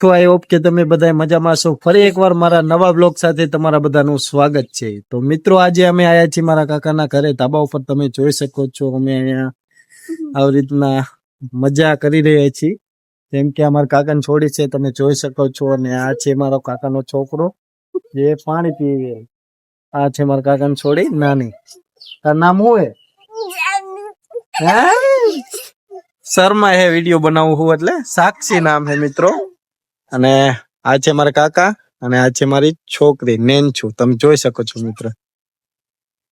તો I hope કે તમે બધા મજામાં છો ફરી એકવાર મારા નવા બ્લોગ સાથે તમારા બધાનું સ્વાગત છે. તો મિત્રો, આજે અમે આયા છીએ મારા કાકાના ઘરે. ધાબા ઉપર તમે જોઈ શકો છો, અમે અહીંયા આવી રીતના મજા કરી રહ્યા છીએ. જેમ કે અમારા કાકાને છોડી છે, તમે જોઈ શકો છો. અને આ છે મારો કાકાનો છોકરો. જે પાણી પી રહ્યો. આ છે મારા કાકાને છોડી, નાની. તાર નામ હું હે? શર્મા હે વીડિયો બનાવવું હું એટલે? સાક્ષી નામ હે મિત્રો. અને આ છે મારા કાકા અને આ છે મારી છોકરી નેન છું તમે જોઈ શકો છો, મિત્ર.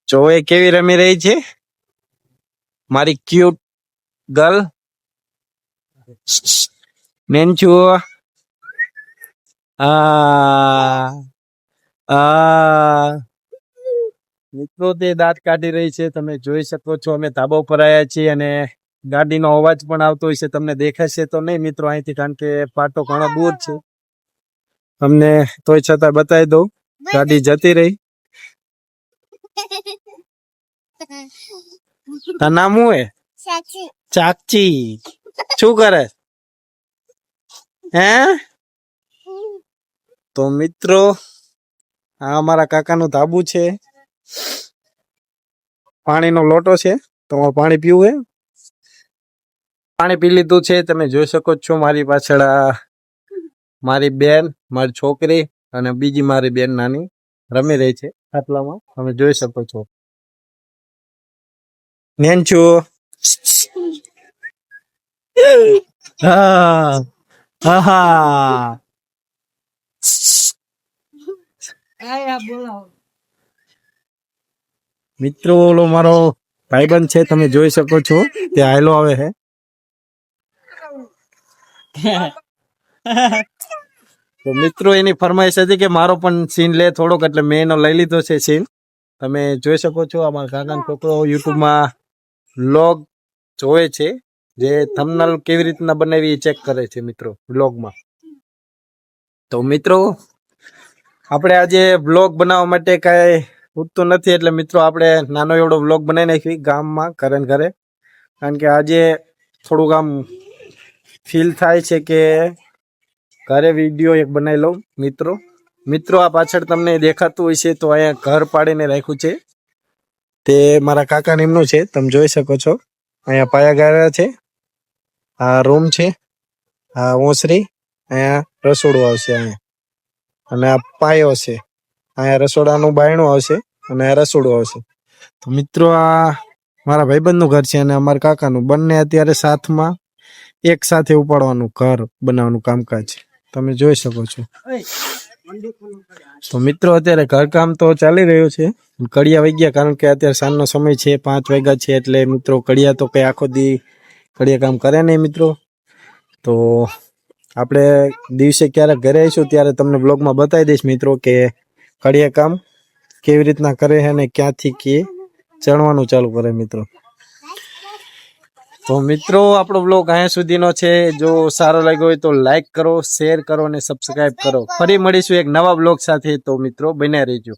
જો એ કેવી રમી રહી છે? મારી ક્યુટ ગર્લ નેન છું આ આ. મિત્રો, તે દાંત કાઢી રહી છે. તમે જોઈ શકો છો, અમે ધાબા ઉપર આવ્યા છીએ અને ગાડીનો અવાજ પણ આવતો હોય છે તમને દેખાશે તો નહીં મિત્રો અહીંથી કારણ કે પાટો ઘણો દૂર છે. તમને તોય છતાં બતાવી દઉં ગાડી જતી રહી. તાર નામ હે? ચાકચી. શું કરે? હે? તો મિત્રો આ અમારા કાકાનું ધાબુ છે. પાણીનો લોટો છે તમારે પાણી પીવું હે. પાણી પી લીધું છે. તમે જોઈ શકો છો મારી પાછળ મારી બેન મારી છોકરી અને બીજી મારી બેન નાની રમી રહી છે ખાટલામાં. તમે જોઈ શકો છો. નેન છું હા. હા હા મિત્રો ઓલો મારો ભાઈબંધ છે. તમે જોઈ શકો છો. તે આયલો આવે છે તો મિત્રો, એની ફરમાઈશ હતી કે મારો પણ સીન લે થોડોક, એટલે મેં એનો લઈ લીધો છે સીન તમે જોઈ શકો છો અમારા કાકાનો છોકરો યુટ્યુબમાં વ્લોગ જોવે છે, જે થંબનેલ કેવી રીતના બનાવી એ ચેક કરે છે મિત્રો વ્લોગમાં તો મિત્રો, આપણે આજે વ્લોગ બનાવવા માટે કાંઈ ઉઠતું નથી, એટલે મિત્રો, આપણે નાનો એવડો વ્લોગ બનાવી નાખી ગામમાં, ઘરે ઘરે. કારણ કે આજે થોડુંક આમ ફીલ થાય છે કે ઘરે વીડિયો એક બનાવી લઉં, મિત્રો. મિત્રો, આ પાછળ તમને દેખાતું હોય છે તો અહીંયા ઘર પાડીને રાખ્યું છે. તે મારા કાકા એમનું છે, તમે જોઈ શકો છો. અહીંયા પાયા ગાળા છે, આ રૂમ છે, આ ઓસરી, અહીંયા રસોડું આવશે અહીંયા. અને આ પાયો છે, અહીંયા રસોડાનું બાયણું આવશે અને આ રસોડું આવશે. તો મિત્રો, આ મારા ભાઈબંધનું ઘર છે અને અમારા કાકાનું. બંને અત્યારે સાથમાં એક સાથે ઉપાડવાનું, ઘર બનાવવાનું કામકાજ. તમે જોઈ શકો છો. તો મિત્રો, અત્યારે ઘરકામ તો ચાલી રહ્યું છે. કડિયા વાગ્યા ગયા કારણ કે અત્યારે સાંજનો સમય છે, પાંચ વાગ્યા છે એટલે મિત્રો કડિયા તો કઈ આખો દી કડિયા કામ કરે નહીં મિત્રો. તો આપણે દિવસે ક્યારેક ઘરે આવીશું ત્યારે તમને બ્લોગમાં બતાવી દઈશ મિત્રો કે કડિયા કામ કેવી રીતના કરે છે અને ક્યાંથી કે ચણવાનું ચાલુ કરે મિત્રો. તો મિત્રો, આપણો બ્લોગ અહીંયા સુધીનો છે. જો સારો લાગ્યો હોય તો લાઈક કરો શેર કરો અને સબસ્ક્રાઈબ કરો. ફરી મળીશું એક નવા બ્લોગ સાથે. તો મિત્રો, બન્યા રહેજો.